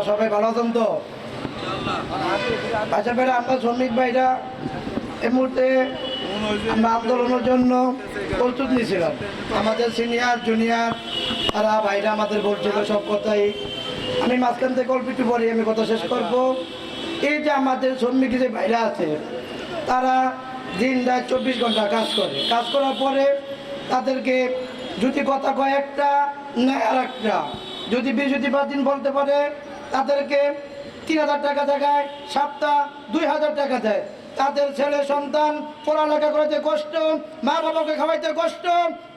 আপনারা সবাই ভালো আছেন তো? আচ্ছা ভাইরা আমরা শ্রমিক ভাইরা এই মুহূর্তে আমরা আন্দোলনের জন্য প্রস্তুত নিয়েছিলাম। আমাদের সিনিয়র জুনিয়র তারা, ভাইরা আমাদের বলছিল সব কথাই। আমি মাঝখান থেকে অল্প একটু পরে আমি কথা শেষ করব। এই যে আমাদের শ্রমিক যে ভাইরা আছে, তারা দিন রাত চব্বিশ ঘণ্টা কাজ করে। কাজ করার পরে তাদেরকে যদি কথা কয় একটা নেয় আর একটা যদি বৃহস্পতিবার দিন বলতে পারে তাদেরকে তিন হাজার টাকা দেখায়, সপ্তাহ দুই হাজার টাকা দেয়। তাদের ছেলে, সন্তান পড়ালেখা করতে কষ্ট মা বাবাকে খাওয়াইতে কষ্ট,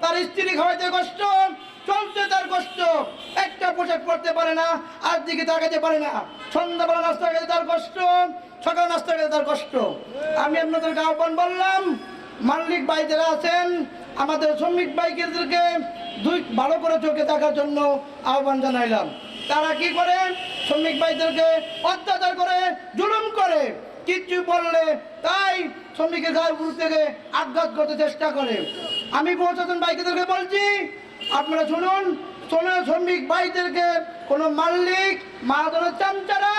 তার স্ত্রী খাওয়াইতে কষ্ট, চলতে তার কষ্ট। একটা পোশাক পরতে পারে না, আর দিকে তাকাতে পারে না। সন্ধ্যাবেলা নাস্তা খেতে তার কষ্ট, সকাল নাস্তা খেতে তার কষ্ট। আমি আপনাদেরকে আহ্বান বললাম মাল্লিক ভাই যারা আছেন, আমাদের শ্রমিক ভাইদেরকে দুই, ভালো করে চোখে থাকার জন্য আহ্বান জানাইলাম। তারা কি করে? শ্রমিক ভাইদেরকে অত্যাচার করে, জুলুম করে। কিচ্ছু বললে তাই শ্রমিকের গায়ের উপর থেকে আঘাত করতে চেষ্টা করে। আমি প্রশাসন ভাইদেরকে বলছি, আপনারা শুনুন। শোনো, শ্রমিক ভাইদেরকে কোনো মাল্লিক মাহাজনের চামচারা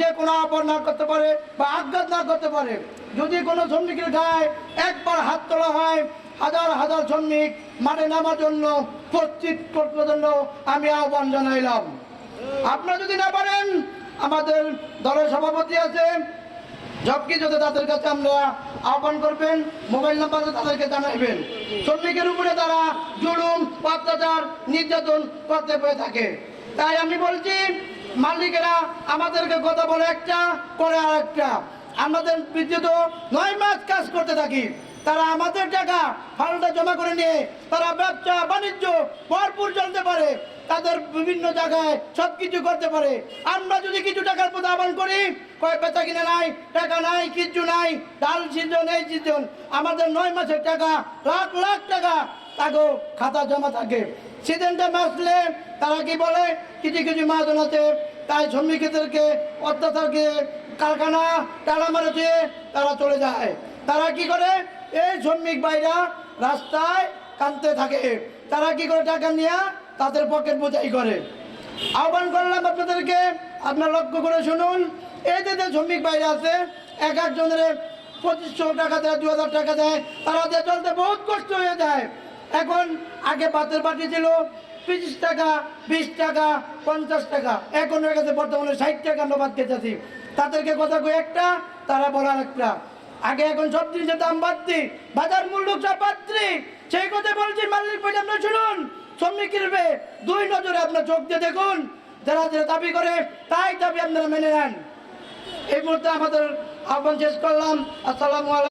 যে কোনো আপন না করতে পারে বা আঘাত না করতে পারে। যদি কোনো শ্রমিকের গায়ে একবার হাত তোলা হয়, হাজার হাজার শ্রমিক মাঠে নামার জন্য, প্রস্তুত করতে জন্য আমি আহ্বান জানাইলাম। আপনারা যদি না পারেন, আমাদের দলের সভাপতি আছে। সব কিছুতে তাদের কাছে আমরা আহ্বান করবেন, মোবাইল নাম্বারে তাদেরকে জানাইবেন। শ্রমিকের উপরে তারা জুলুম, অত্যাচার, নির্যাতন করতে পেয়ে থাকে। তাই আমি বলছি, মালিকেরা আমাদেরকে কথা বলে একটা করে আর একটা। আমাদের বিদ্যুৎ নয় মাস কাজ করতে থাকি। তারা আমাদের টাকা ফান্ডটা জমা করে নিয়ে তারা ব্যবসা, বাণিজ্য, ভরপুর চলতে পারে। তাদের বিভিন্ন জায়গায় সব কিছু করতে পারে। আমরা যদি কিছু টাকার প্রতি আহ্বান করি, কয়, বেচা কিনে নাই, টাকা নাই, কিচ্ছু নাই, ডাল সিজন এই সিজন আমাদের নয় মাসের টাকা, লাখ লাখ টাকা তাকে খাতা জমা থাকে। সিজনটা মাসলে তারা কি বলে? কিছু কিছু মাহাজন আছে তাই শ্রমিকদেরকে, অত্যাচারকে কারখানা টালা মারে তারা চলে যায়। তারা কি করে? এই শ্রমিক ভাইরা রাস্তায় কানতে থাকে। তারা কি করে টাকা নিয়ে তাদের পকেট বোঝাই করে। আহ্বান করলাম আপনাদেরকে, আপনার লক্ষ্য করে শুনুন, এই যে যে শ্রমিক বাইরে আছে, এক একজনের পঁচিশশো টাকা দেয় দু হাজার টাকা দেয়, তারা দিয়ে চলতে বহুত কষ্ট হয়ে যায়। এখন আগে ভাতের বাটি ছিল, পঁচিশ টাকা, বিশ টাকা, পঞ্চাশ টাকা। এখন হয়ে গেছে বর্তমানে ষাট টাকা নবাদ খেতেছি তাদেরকে কথা কই একটা, তারা বলার একটা। আগে এখন সব জিনিসের দাম বাড়তি, বাজার মূল্য সব বাড়তি, সেই কথা বলছি, মালিক আপনার শুনুন। শ্রমিকের বে দুই নজরে আপনার চোখ দিয়ে দেখুন। যারা যারা দাবি করে, তাই দাবি আপনারা মেনে নেন। এই মুহূর্তে আমাদের আহ্বান শেষ করলাম। আসসালামু আলাইকুম।